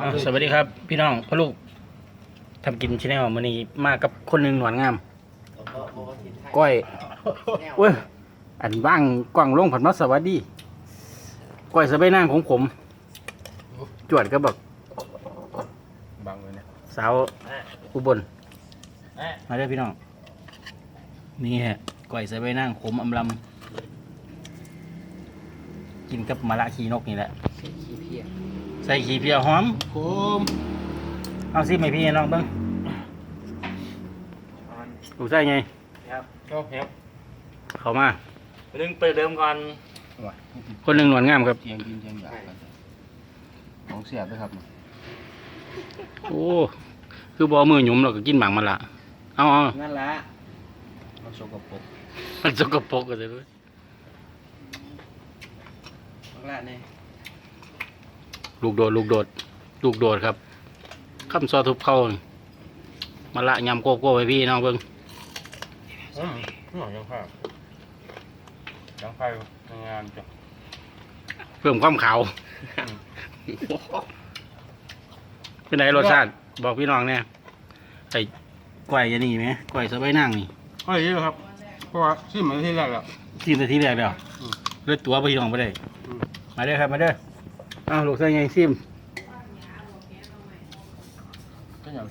อ่าสวัสดีครับ พี่น้องพ่อลูกทำกินชาแนลมื้อนี้มากับคนหนึ่งหวานงาม ก้อยเว้ยอันว่างกว้างลงผันมาสวัสดี ก้อยสะใบายนางของผม จวดก็บอกบังเลยเนี่ยสาวอุบลมาเด้อพี่น้อง นี่ฮะก้อยสะใบายนางขมอำลำกินกับมะระขีนกนี่แหละ ใส่ขี้เพียหอมขมเอาสิไม่พี่น้องเบิ้งดูใส่ไงครับก็เฮฟเข้ามาเรื่องเปิดเดิมก่อนคนหนึ่งหนวดงามครับเทียงกินเทียงอยากกันของเสียบด้วยครับโอ้คือบอมือหยุมเราก็กินหมากมันละเอาเอานั่นละมันสกปรกมันสกปรกกันเลยบักละเนี่ย ลูกโดดลูกโดดลูกโดดครับคำซอทุบเข้านี่มาละยำโกโก้ไปพี่น้องเบิ้งอืมหน่อยยังภาพยังไฟทำงานจ้ะเพิ่มความขาวเป็นไงรสชาติบอกพี่น้องเนี่ยไอ้ก้อยจะนี่ไหมก้อยสะใบายนางนี่ก็เยอะครับเพราะว่าที่มันที่แรกแล้วทีมแต่ทีแรกเดียวอืมเลือดตัวไปพี่น้องไปได้อืมมาเด้อครับมาเด้อ อ้าวลูกใส่ไงซิมก็อย่าง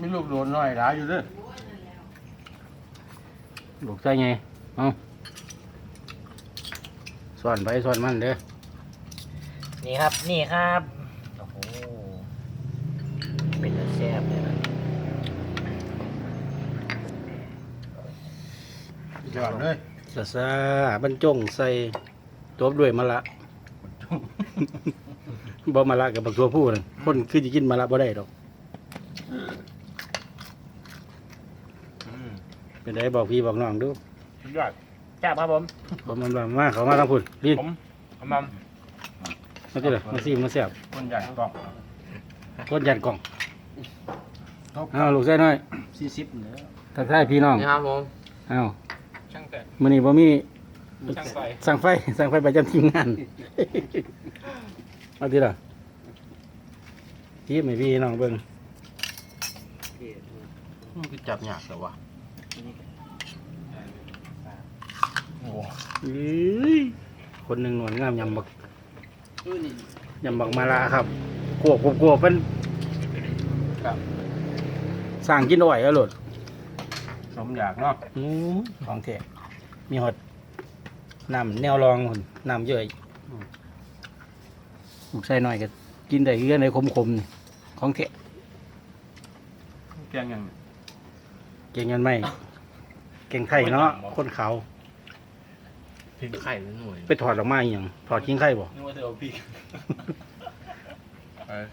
มีลูกโดนหน่อยหลายอยู่เด้วยลูกใส่ไงเอาสอนไปสอนมันเด้อนี่ครับ นี่ครับ โอ้โห เป็นแซ่บเลยนะยอดเลยซาซาบรรจงใส่ ตัวด้วยมะละ บ่มะละกับบักตัวผู้นั่นคนคือจะกินมะละบ่ได้ดอก อืมเป็นไดบอกพี่บอกน้องดูสุดยอดแซ่บครับผมบ่มันว่ามาเขามาทางพุ่นรีบผมเอามามาติล่ะมาซิมมาแซ่บคนใหญ่กล่องคนยันกล่องเอาลูกใส่หน่อยสี่สิบเนื้อทักทายพี่น้องนี่ครับผมเอาช่างแต่มื้อนี้บ่มี ช่างไฟ สั่งไฟ สั่งไฟประจำทีมงาน เอาทีละทีมให้พี่น้องเบิ่งมันคือจับหยากแต่ว่าโอ้เอ้ยคนหนึ่งหนวดงามยำบักยำบักมาลาครับกลัวกลัวกลัวเป็นครับสั่งกินอ่อยแล้วหลดสมอยากเนาะอื้อของแท้มีหอด น้ำแนวรองหุ่นน้ำเยอะลูกใส่หน่อยก็กินได้คือกันในคมๆนี่ของแท้เพียงอย่างเก่งกันไหมเก่งไข่เนาะคนขาวถึงไข่หน่วยไปถอดออกมาอหย่างถอดกิ้งไข่บ่นึกว่าจะเอาปีกเออ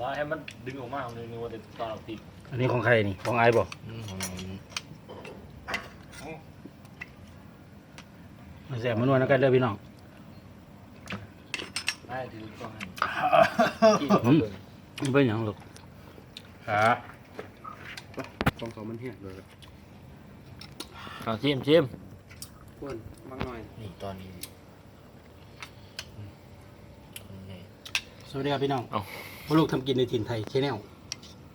ว่าให้มันดึงออกมาเลยนึกว่าจะตอนเอาปีกอันนี้ของใครนี่ของไอ้บ่ อืมของมัน มา แซ่บมานวลกันเด้อพี่น้องได้ถือก็ให้อืมมันเป็นหยังลูกหาต้องเขามันแห้งเลยเอาชิมชิมควรมากหน่อยนี่ตอนนี้อืมตอนนี้สวัสดีครับพี่น้องเอ้าพ่อลูกทำกินในถิ่นไทยชแนล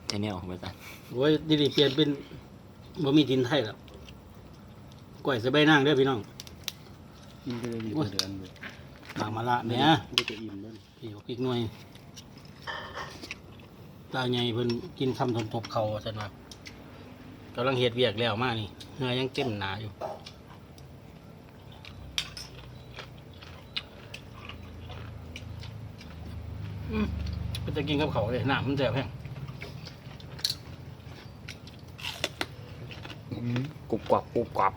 ใช่เนี่ยของไปตันโอ้ยดีดีเปลี่ยนเป็นบ่มีถิ่นไทยแล้วก้อยสะใบายนางเด้อพี่น้อง กินไปเลยดีเดือนเลยหมากมาละแหม่ไม่จะอิ่มด้วยพี่บอกอีกหน่วยตาใหญ่เพิ่นกินคำทนทบเขาซั่นว่ากำลังเฮ็ดเวียกแล้วมานี่เนื้อยังเต็มหนาอยู่อืมก็จะกินกับเขาวเลยน้ำมันแซ่บแฮงกรุบกรอบกรุบกรอบ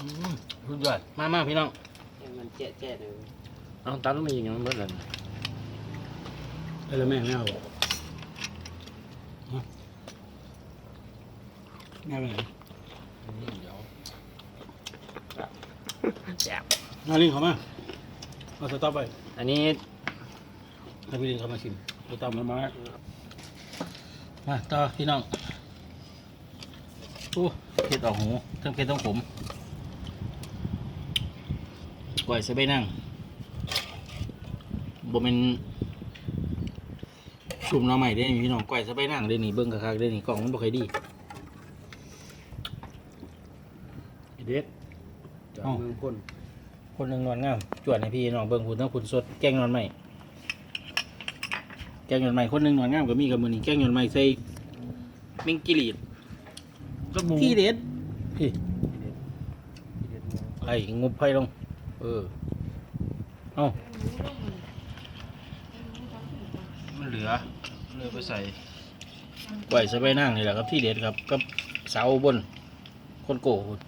อืมสุดยอดมามาพี่น้องมันเจ๊ะเจ๊ะเลยเอาตาต้องมีอย่างนั้นเมื่อไหร่เออแล้วแม่ไม่เอาบ่ฮะแม่ไม่เอาเดี๋ยวแซ่บเอาลิงเขามาเอาสต๊อปไปอันนี้ให้พี่ลิงเขามาชิมสต๊อปมามามาต่อพี่น้องโอ้เผ็ดออกหูทั้งเผ็ดทั้งผม กล้วยใส่ใบนั่งบ่เป็นซุ่มหน้อใหม่ได้นี่พี่น้องก้อยสะไปนั่งได้นี่เบิ้งคักๆได้นี่กล่องมันบ่ค่อยดีเด็ดจากเอ้าเมืองพ้นคนหนึ่งนอนงามจวดให้พี่น้องเบิ้งคุณทั้งคุณสดแกงนอนใหม่แกงนอนใหม่คนหนึ่งนอนงามก็มีกับมือนี่แกงนอนใหม่ใส่เมงกิลีดก็มูที่เด็ดพี่เด็ดเมืองไอ้งบไผ่ลง เออ เอ้ามันเหลือเหลือไปใส่ไหวสะไปนั่งนี่แหละครับที่เด็ดครับกับเสาบน คนโก้พุ่น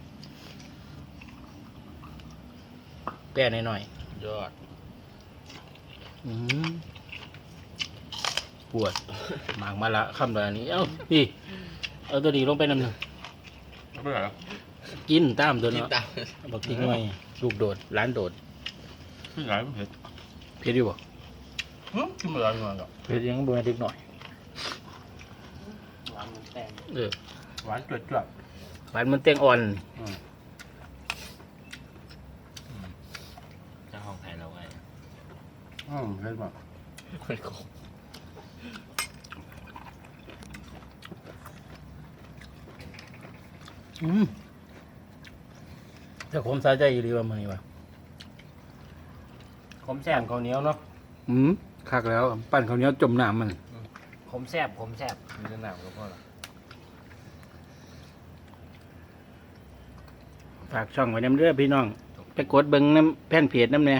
แป้หน่อยๆยอดอืมปวดหมากมาละคำแบบนี้ เอ้าพี่เอาตัวนี้ลงไปนำหนึ่งไม่เป็นไรหรอกินตามตัวเนาะบอกทิ้งไว้ ลูกโดดร้านโดดพี่ไหนมันเผ็ดเผ็ดอยู่บ่หึกินไม่ได้ยังไงกับเผ็ดยังบ่ให้เด็กหน่อยหวานมันแตงเออหวานจวดจวดหวานมันเต้งอ่อนเจ้าของไทยเราไงอืมเผ็ดมากมันโกงอืม แต่ผมสาใจอยู่ดีว่ามื้อนี้ว่ะขมแซ่บข้าวเหนียวเนาะอืมคักแล้ว ปั้นข้าวเหนียวจมน้ำมัน ขมแซ่บขมแซ่บมีแต่หนามก็พอละฝากช่องไว้น้ำเด้อพี่น้อง ไปกดเบิ่งน้ำแผ่นเพจน้ำแน่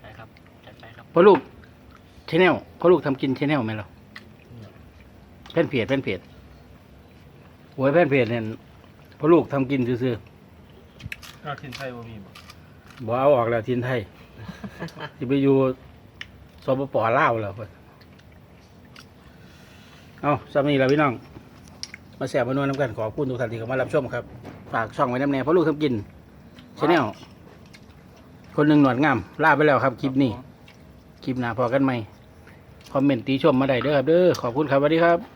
ใช่ครับจัดไปครับ พ่อลูกชแนลพ่อลูกทำกินชแนลไหมเหรอแผ่นเพจแผ่นเพจหวยแผ่นเพจเนี่ยพ่อลูกทำกินซื่อ น่ากินไทยบ่มีบ่ๆบ่เอาออกแล้วทินไทยจะไปอยู่สปปลาวแล้วเพิ่นเอาสามีแล้วพี่น้อง มาแสบมานวลน้ำกันขอบคุณทุกท่านที่เข้ามารับชมครับ ฝากช่องไว้น้ำแน่พ่อลูกทำกินชแนลคนหนึ่งหนวดงามลาไปแล้วครับคลิปนี้ คลิปหน้าพอกันไหมคอมเมนต์ตีชมมาได้เด้อครับเด้อขอบคุณครับสวัสดีครับ